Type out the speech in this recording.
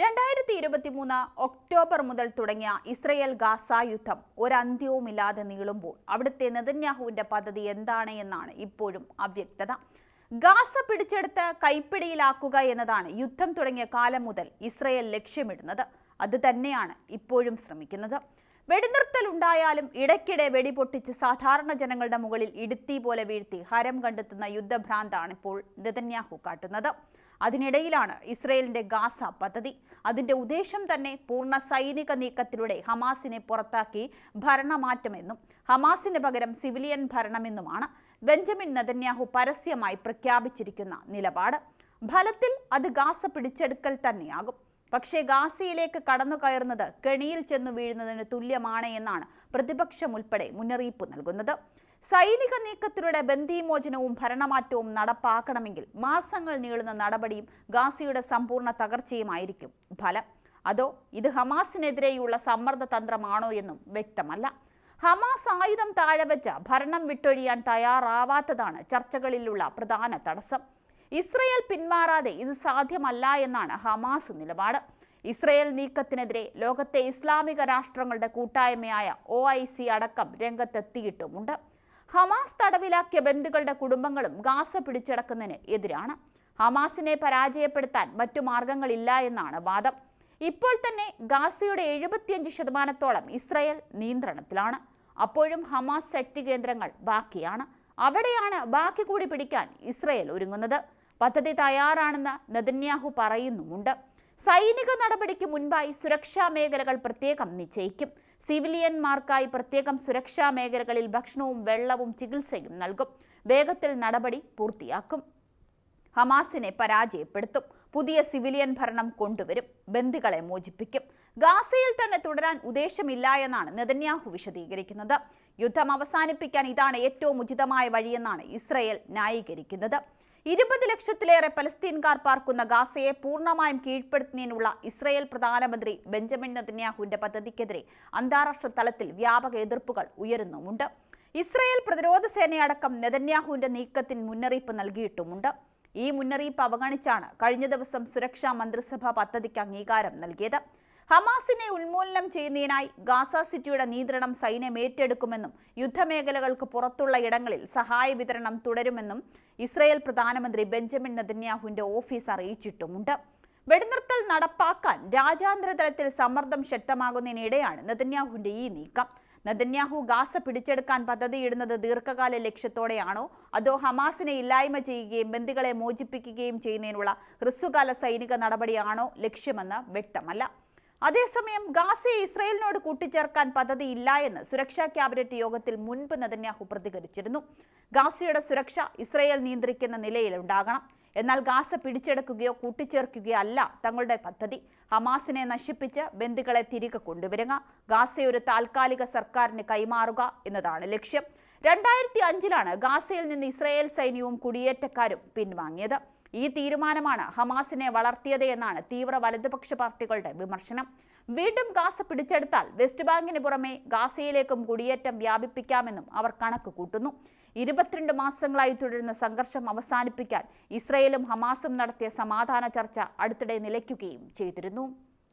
രണ്ടായിരത്തി ഇരുപത്തി മൂന്ന് ഒക്ടോബർ മുതൽ തുടങ്ങിയ ഇസ്രയേൽ ഗാസ യുദ്ധം ഒരന്ത്യവുമില്ലാതെ നീളുമ്പോൾ അവിടുത്തെ നെതന്യാഹുവിന്റെ പദ്ധതി എന്താണ് എന്നാണ് ഇപ്പോഴും അവ്യക്തത. ഗാസ പിടിച്ചെടുത്ത് കൈപ്പിടിയിലാക്കുക എന്നതാണ് യുദ്ധം തുടങ്ങിയ കാലം മുതൽ ഇസ്രയേൽ ലക്ഷ്യമിടുന്നത്. അത് തന്നെയാണ് ഇപ്പോഴും ശ്രമിക്കുന്നത്. വെടിനിർത്തൽ ഉണ്ടായാലും ഇടയ്ക്കിടെ വെടിപൊട്ടിച്ച് സാധാരണ ജനങ്ങളുടെ മുകളിൽ ഇടുത്തി പോലെ വീഴ്ത്തി ഹരം കണ്ടെത്തുന്ന യുദ്ധഭ്രാന്താണ് ഇപ്പോൾ നെതന്യാഹു കാട്ടുന്നത്. അതിനിടയിലാണ് ഇസ്രയേലിന്റെ ഗാസ പദ്ധതി. അതിന്റെ ഉദ്ദേശം തന്നെ പൂർണ സൈനിക നീക്കത്തിലൂടെ ഹമാസിനെ പുറത്താക്കി ഭരണമാറ്റമെന്നും ഹമാസിന് പകരം സിവിലിയൻ ഭരണമെന്നുമാണ് ബെഞ്ചമിൻ നെതന്യാഹു പരസ്യമായി പ്രഖ്യാപിച്ചിരിക്കുന്ന നിലപാട്. ഫലത്തിൽ അത് ഗാസ പിടിച്ചെടുക്കൽ തന്നെയാകും. പക്ഷേ ഗാസയിലേക്ക് കടന്നു കയറുന്നത് കെണിയിൽ ചെന്നു വീഴുന്നതിന് തുല്യമാണ് എന്നാണ് പ്രതിപക്ഷം ഉൾപ്പെടെ മുന്നറിയിപ്പ് നൽകുന്നത്. സൈനിക നീക്കത്തിലൂടെ ബന്ദിമോചനവും ഭരണമാറ്റവും നടപ്പാക്കണമെങ്കിൽ മാസങ്ങൾ നീളുന്ന നടപടിയും ഗാസയുടെ സമ്പൂർണ തകർച്ചയുമായിരിക്കും ഫലം. അതോ ഇത് ഹമാസിനെതിരെയുള്ള സമ്മർദ്ദ തന്ത്രമാണോ എന്നും വ്യക്തമല്ല. ഹമാസ് ആയുധം താഴെ വെച്ച് ഭരണം വിട്ടൊഴിയാൻ തയ്യാറാവാത്തതാണ് ചർച്ചകളിലുള്ള പ്രധാന തടസ്സം. ഇസ്രയേൽ പിന്മാറാതെ ഇത് സാധ്യമല്ല എന്നാണ് ഹമാസ് നിലപാട്. ഇസ്രയേൽ നീക്കത്തിനെതിരെ ലോകത്തെ ഇസ്ലാമിക രാഷ്ട്രങ്ങളുടെ കൂട്ടായ്മയായ ഒ അടക്കം രംഗത്തെത്തിയിട്ടുമുണ്ട്. ഹമാസ് തടവിലാക്കിയ ബന്ധുക്കളുടെ കുടുംബങ്ങളും ഗാസ പിടിച്ചടക്കുന്നതിന് എതിരാണ്. ഹമാസിനെ പരാജയപ്പെടുത്താൻ മറ്റു മാർഗങ്ങളില്ല എന്നാണ് വാദം. ഇപ്പോൾ തന്നെ ഗാസയുടെ എഴുപത്തിയഞ്ച് ശതമാനത്തോളം ഇസ്രയേൽ നിയന്ത്രണത്തിലാണ്. അപ്പോഴും ഹമാസ് ശക്തി കേന്ദ്രങ്ങൾ ബാക്കിയാണ്. അവിടെയാണ് ബാക്കി കൂടി പിടിക്കാൻ ഇസ്രയേൽ ഒരുങ്ങുന്നത്. പദ്ധതി തയ്യാറാണെന്ന് നെതന്യാഹു പറയുന്നുമുണ്ട്. സൈനിക നടപടിക്ക് മുൻപായി സുരക്ഷാ മേഖലകൾ പ്രത്യേകം നിശ്ചയിക്കും. സിവിലിയന്മാർക്കായി പ്രത്യേകം സുരക്ഷാ മേഖലകളിൽ ഭക്ഷണവും വെള്ളവും ചികിത്സയും നൽകും. വേഗത്തിൽ നടപടി പൂർത്തിയാക്കും. ഹമാസിനെ പരാജയപ്പെടുത്തും. പുതിയ സിവിലിയൻ ഭരണം കൊണ്ടുവരും. ബന്ദികളെ മോചിപ്പിക്കും. ഗാസയിൽ തന്നെ തുടരാൻ ഉദ്ദേശമില്ല എന്നാണ് നെതന്യാഹു വിശദീകരിക്കുന്നത്. യുദ്ധം അവസാനിപ്പിക്കാൻ ഇതാണ് ഏറ്റവും ഉചിതമായ വഴിയെന്നാണ് ഇസ്രയേൽ ന്യായീകരിക്കുന്നത്. ഇരുപത് ലക്ഷത്തിലേറെ പലസ്തീൻകാർ പാർക്കുന്ന ഗാസയെ പൂർണമായും കീഴ്പ്പെടുത്തുന്നതിനുള്ള ഇസ്രയേൽ പ്രധാനമന്ത്രി ബെഞ്ചമിൻ നെതന്യാഹുവിന്റെ പദ്ധതിക്കെതിരെ അന്താരാഷ്ട്ര തലത്തിൽ വ്യാപക എതിർപ്പുകൾ ഉയരുന്നുമുണ്ട്. ഇസ്രയേൽ പ്രതിരോധ സേനയടക്കം നെതന്യാഹുവിന്റെ നീക്കത്തിന് മുന്നറിയിപ്പ് നൽകിയിട്ടുമുണ്ട്. ഈ മുന്നറിയിപ്പ് അവഗണിച്ചാണ് കഴിഞ്ഞ ദിവസം സുരക്ഷാ മന്ത്രിസഭ പദ്ധതിക്ക് അംഗീകാരം നൽകിയത്. ഹമാസിനെ ഉന്മൂലനം ചെയ്യുന്നതിനായി ഗാസ സിറ്റിയുടെ നിയന്ത്രണം സൈന്യം ഏറ്റെടുക്കുമെന്നും യുദ്ധമേഖലകൾക്ക് പുറത്തുള്ള ഇടങ്ങളിൽ സഹായ വിതരണം തുടരുമെന്നും ഇസ്രയേൽ പ്രധാനമന്ത്രി ബെഞ്ചമിൻ നെതന്യാഹുവിന്റെ ഓഫീസ് അറിയിച്ചിട്ടുമുണ്ട്. വെടിനിർത്തൽ നടപ്പാക്കാൻ രാജ്യാന്തര തലത്തിൽ സമ്മർദ്ദം ശക്തമാകുന്നതിനിടെയാണ് നെതന്യാഹുവിന്റെ ഈ നീക്കം. നദന്യാഹു ഗാസ പിടിച്ചെടുക്കാൻ പദ്ധതിയിടുന്നത് ദീർഘകാല ലക്ഷ്യത്തോടെയാണോ? അതോ ഹമാസിനെ ഇല്ലായ്മ ചെയ്യുകയും ബന്ദികളെ മോചിപ്പിക്കുകയും ചെയ്യുന്നതിനുള്ള ഹ്രസ്വകാല സൈനിക നടപടിയാണോ ലക്ഷ്യമെന്ന് വ്യക്തമല്ല. അതേസമയം ഗാസയെ ഇസ്രയേലിനോട് കൂട്ടിച്ചേർക്കാൻ പദ്ധതിയില്ല എന്ന് സുരക്ഷാ ക്യാബിനറ്റ് യോഗത്തിൽ മുൻപ് നദന്യാഹു പ്രതികരിച്ചിരുന്നു. ഗാസയുടെ സുരക്ഷ ഇസ്രയേൽ നിയന്ത്രിക്കുന്ന നിലയിലുണ്ടാകണം എന്നാൽ ഗാസ പിടിച്ചെടുക്കുകയോ കൂട്ടിച്ചേർക്കുകയോ അല്ല തങ്ങളുടെ പദ്ധതി. ഹമാസിനെ നശിപ്പിച്ച് ബന്ധുക്കളെ തിരികെ കൊണ്ടുവരിക ഗാസയെ ഒരു താൽക്കാലിക സർക്കാരിന് കൈമാറുക എന്നതാണ് ലക്ഷ്യം. രണ്ടായിരത്തി അഞ്ചിലാണ് ഗാസയിൽ നിന്ന് ഇസ്രായേൽ സൈന്യവും കുടിയേറ്റക്കാരും പിൻവാങ്ങിയത്. ഈ തീരുമാനമാണ് ഹമാസിനെ വളർത്തിയത് എന്നാണ് തീവ്ര വലതുപക്ഷ പാർട്ടികളുടെ വിമർശനം. വീണ്ടും ഗാസ പിടിച്ചെടുത്താൽ വെസ്റ്റ് ബാങ്കിന് പുറമെ ഗാസയിലേക്കും കുടിയേറ്റം വ്യാപിപ്പിക്കാമെന്നും അവർ കണക്ക് കൂട്ടുന്നു ഇരുപത്തിരണ്ട് മാസങ്ങളായി തുടരുന്ന സംഘർഷം അവസാനിപ്പിക്കാൻ ഇസ്രയേലും ഹമാസും നടത്തിയ സമാധാന ചർച്ച അടുത്തിടെ നിലയ്ക്കുകയും ചെയ്തിരുന്നു.